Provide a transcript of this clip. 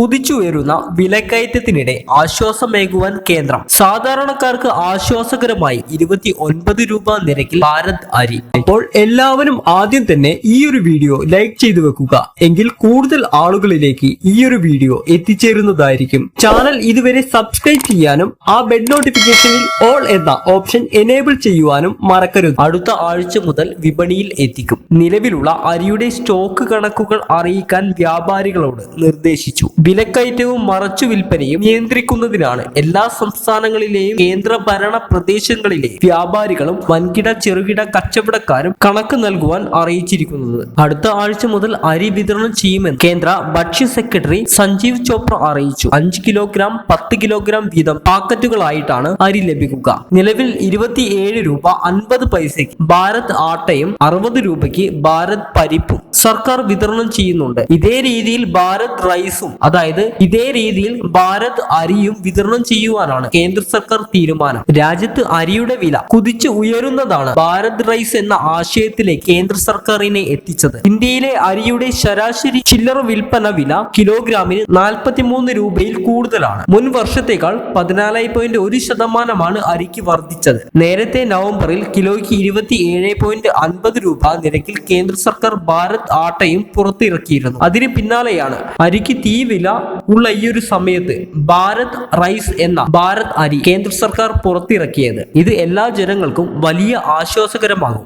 കുതിച്ചുയരുന്ന വിലക്കയറ്റത്തിനിടെ ആശ്വാസമേകുവാൻ കേന്ദ്രം. സാധാരണക്കാർക്ക് ആശ്വാസകരമായി ഇരുപത്തി ഒൻപത് രൂപ നിരക്കിൽ ഭാരത് അരി. അപ്പോൾ എല്ലാവരും ആദ്യം തന്നെ ഈ ഒരു വീഡിയോ ലൈക്ക് ചെയ്തു വെക്കുക. എങ്കിൽ കൂടുതൽ ആളുകളിലേക്ക് ഈ ഒരു വീഡിയോ എത്തിച്ചേരുന്നതായിരിക്കും. ചാനൽ ഇതുവരെ സബ്സ്ക്രൈബ് ചെയ്യാനും ആ ബെഡ് നോട്ടിഫിക്കേഷനിൽ ഓൾ എന്ന ഓപ്ഷൻ എനേബിൾ ചെയ്യുവാനും മറക്കരുത്. അടുത്ത ആഴ്ച മുതൽ വിപണിയിൽ എത്തിക്കും. നിലവിലുള്ള അരിയുടെ സ്റ്റോക്ക് കണക്കുകൾ അറിയിക്കാൻ വ്യാപാരികളോട് നിർദ്ദേശിച്ചു. വിലക്കയറ്റവും മറച്ചു വിൽപ്പനയും നിയന്ത്രിക്കുന്നതിനാണ് എല്ലാ സംസ്ഥാനങ്ങളിലെയും കേന്ദ്ര ഭരണ പ്രദേശങ്ങളിലെ വ്യാപാരികളും വൻകിട ചെറുകിട കച്ചവടക്കാരും കണക്ക് നൽകുവാൻ അറിയിച്ചിരിക്കുന്നത്. അടുത്ത ആഴ്ച മുതൽ അരി വിതരണം ചെയ്യുമെന്ന് കേന്ദ്ര ഭക്ഷ്യ സെക്രട്ടറി സഞ്ജീവ് ചോപ്ര അറിയിച്ചു. അഞ്ച് കിലോഗ്രാം പത്ത് കിലോഗ്രാം വീതം പാക്കറ്റുകളായിട്ടാണ് അരി ലഭിക്കുക. നിലവിൽ ഇരുപത്തിയേഴ് രൂപ അൻപത് പൈസയ്ക്ക് ഭാരത് ആട്ടയും അറുപത് രൂപയ്ക്ക് ഭാരത് പരിപ്പും സർക്കാർ വിതരണം ചെയ്യുന്നുണ്ട്. ഇതേ രീതിയിൽ ഭാരത് റൈസും അതായത് ഇതേ രീതിയിൽ ഭാരത് അരിയും വിതരണം ചെയ്യുവാനാണ് കേന്ദ്ര സർക്കാർ തീരുമാനം. രാജ്യത്ത് അരിയുടെ വില കുതിച്ചു ഉയരുന്നതാണ് ഭാരത് റൈസ് എന്ന ആശയത്തിലേക്ക് കേന്ദ്ര സർക്കാരിനെ എത്തിച്ചത്. ഇന്ത്യയിലെ അരിയുടെ ശരാശരി ചില്ലറ വിൽപ്പന വില കിലോഗ്രാമിന് നാൽപ്പത്തിമൂന്ന് രൂപയിൽ കൂടുതലാണ്. മുൻ വർഷത്തേക്കാൾ പതിനാലായി പോയിന്റ് ഒരു ശതമാനമാണ് അരിക്ക് വർദ്ധിച്ചത്. നേരത്തെ നവംബറിൽ കിലോയ്ക്ക് ഇരുപത്തി ഏഴ് പോയിന്റ് അൻപത് രൂപ നിരക്കിൽ കേന്ദ്ര സർക്കാർ ഭാരത് ആട്ടയും പുറത്തിറക്കിയിരുന്നു. അതിന് പിന്നാലെയാണ് അരിക്ക് തീ വില ഉള്ള ഈ ഒരു സമയത്ത് ഭാരത് റൈസ് എന്ന ഭാരത് അരി കേന്ദ്ര സർക്കാർ പുറത്തിറക്കിയത്. ഇത് എല്ലാ ജനങ്ങൾക്കും വലിയ ആശ്വാസകരമാകും.